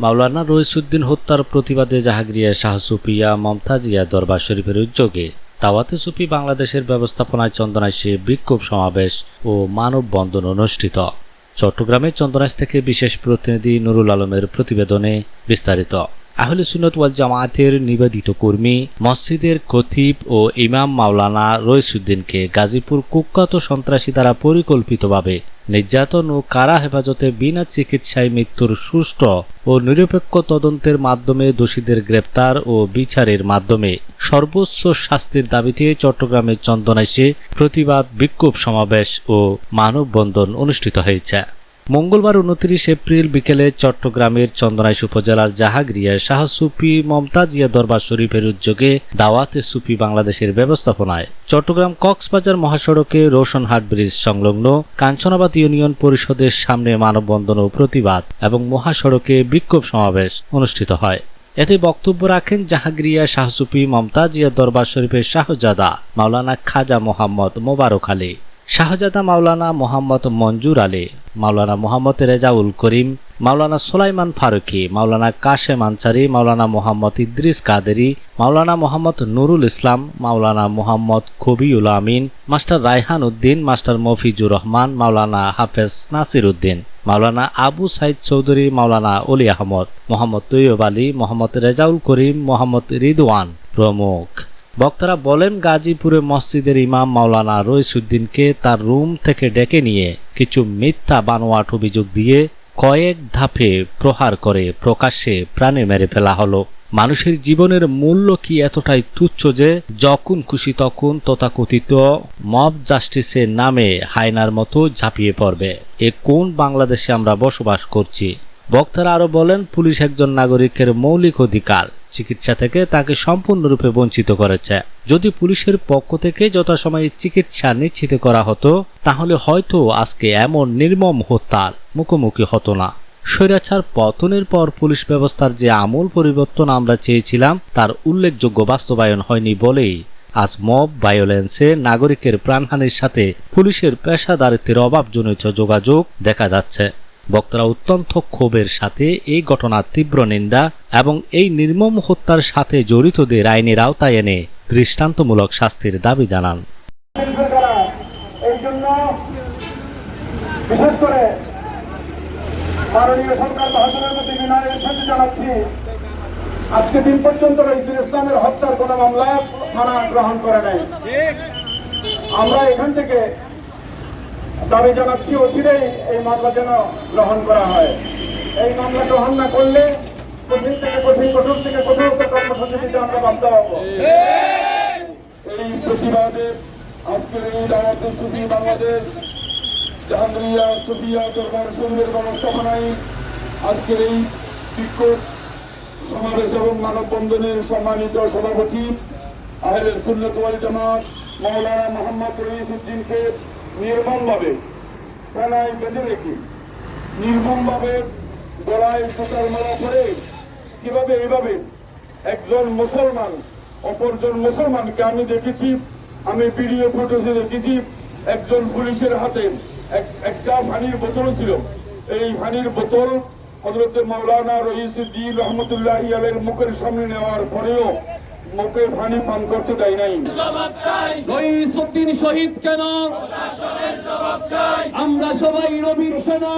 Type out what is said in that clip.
মাওলানা রইসুদ্দিন হত্যার প্রতিবাদে জাহাগরিয়া শাহ সুফিয়া মমতাজিয়া দরবার শরীফের উদ্যোগে দাওয়াতে সুফি বাংলাদেশের ব্যবস্থাপনায় চন্দনাইশে বিক্ষোভ সমাবেশ ও মানববন্ধন অনুষ্ঠিত। চট্টগ্রামে চন্দনাইশ থেকে বিশেষ প্রতিনিধি নুরুল আলমের প্রতিবেদনে বিস্তারিত। আহলে সুনত ওয়াল জামায়াতের নিবেদিত কর্মী, মসজিদের খতিব ও ইমাম মাওলানা রইসুদ্দিনকে গাজীপুর কুখ্যাত সন্ত্রাসী দ্বারা পরিকল্পিতভাবে নির্যাতন ও কারা হেফাজতে বিনা চিকিৎসায় মৃত্যুর সুষ্ঠ ও নিরপেক্ষ তদন্তের মাধ্যমে দোষীদের গ্রেপ্তার ও বিচারের মাধ্যমে সর্বোচ্চ শাস্তির দাবিতে চট্টগ্রামের চন্দনাইশে প্রতিবাদ বিক্ষোভ সমাবেশ ও মানববন্ধন অনুষ্ঠিত হয়েছে। মঙ্গলবার উনত্রিশ এপ্রিল বিকেলে চট্টগ্রামের চন্দনাইশ উপজেলার জাহাগরিয়ায় শাহ সুফি মমতাজিয়া দরবার শরীফের উদ্যোগে দাওয়াতে সুফি বাংলাদেশের ব্যবস্থাপনায় চট্টগ্রাম কক্সবাজার মহাসড়কে রোশনহাট ব্রিজ সংলগ্ন কাঞ্চনাবাদ ইউনিয়ন পরিষদের সামনে মানববন্ধন ও প্রতিবাদ এবং মহাসড়কে বিক্ষোভ সমাবেশ অনুষ্ঠিত হয়। এতে বক্তব্য রাখেন জাহাগরিয়া শাহসুফি মমতাজিয়া দরবার শরীফের শাহজাদা মাওলানা খাজা মোহাম্মদ মোবারক আলী। শাহজাদা মাওলানা মোহাম্মদ মঞ্জুর আলী মাওলানা মোহাম্মদ রেজাউল করিম, মাওলানা সোলাইমান ফারুকি, মাওলানা কাশেম আনসারি, মাওলানা মোহাম্মদ ইদ্রিস কাদেরি, মাওলানা মোহাম্মদ নুরুল ইসলাম, মাওলানা মোহাম্মদ কবিউল আমিন, মাস্টার রায়হান উদ্দিন, মাস্টার মফিজুর রহমান, মাওলানা হাফেজ নাসির উদ্দিন, মাওলানা আবু সাইদ চৌধুরী, মাওলানা অলি আহমদ, মোহাম্মদ তৈয়ব আলী, মোহাম্মদ রেজাউল করিম, মোহাম্মদ রিদওয়ান প্রমুখ। বক্তারা বলেন, গাজীপুরে মসজিদের ইমাম মাওলানা রইসুদ্দিনকে তার রুম থেকে ডেকে নিয়ে কিছু মিথ্যা বানোয়াট অভিযোগ দিয়ে কয়েক ধাপে প্রহার করে প্রকাশ্যে প্রাণে মেরে ফেলা হলো। মানুষের জীবনের মূল্য কি এতটাই তুচ্ছ যে যখন খুশি তখন তথাকথিত মব জাস্টিসের নামে হায়নার মতো ঝাঁপিয়ে পড়বে। এ কোন বাংলাদেশে আমরা বসবাস করছি? বক্তারা আরও বলেন, পুলিশ একজন নাগরিকের মৌলিক অধিকার, চিকিৎসা থেকে তাকে সম্পূর্ণরূপে বঞ্চিত করেছে। যদি পুলিশের পক্ষ থেকে যথাসময়ে চিকিৎসা নিশ্চিত করা হতো, তাহলে হয়তো আজকে এমন নির্মম হত্যার মুখোমুখি হতো না। স্বৈরাচার পতনের পর পুলিশ ব্যবস্থার যে আমূল পরিবর্তন আমরা চেয়েছিলাম, তার উল্লেখযোগ্য বাস্তবায়ন হয়নি বলেই আজ মব ভায়োলেন্সে নাগরিকের প্রাণহানির সাথে পুলিশের পেশাদারিত্বের অভাবজনিত যোগাযোগ দেখা যাচ্ছে। বক্তারা অত্যন্ত ক্ষোভের সাথে এই ঘটনার তীব্র নিন্দা এবং এই নির্মম হত্যার সাথে জড়িতদের আইনের আওতায় এনে দৃষ্টান্তমূলক শাস্তির দাবি জানান। আজকে দিন পর্যন্ত ইসলামের হত্যার মামলা থানা গ্রহণ করে নাই। আমরা এখান থেকে দাবি জানাচ্ছি অচিরেই এই মামলা যেন গ্রহণ করা হয়। এই মামলা গ্রহণ না করলে কঠিন থেকে কঠিন, কঠোর থেকে কঠোরতর দিতে আমরা বাধ্য হব। এই প্রতিবাদে আজকের এই দাওয়াতে সুফি বাংলাদেশ, জাহাঙ্গীরিয়া, সুফিয়া দরবার সঙ্গের ব্যবস্থাপনায় আজকের এই বিক্ষোভ সমাবেশ এবং মানববন্ধনের সম্মানিত সভাপতি আহলে সুন্নত জামাত মৌলানা মোহাম্মদ রইসুদ্দিনকে নির্মমভাবে থানায় বেঁধে রেখে, নির্মমভাবে গলায় জোতার মালা করে কীভাবে এইভাবে একজন মুসলমান, অপরজন মুসলমানকে আমি দেখেছি, আমি ভিডিও ফুটেজে দেখেছি, একজন পুলিশের হাতে এক- একটা পানির বোতল ছিল। এই পানির বোতল হজরত মাওলানা রহিসুদ্দিন রহমতুল্লাহ মুখের সামনে নেওয়ার পরেও মুখে ফানে পান করতে দেয় নাই। রইসুদ্দিন শহীদ কেন? আমরা সবাই রবির সেনা।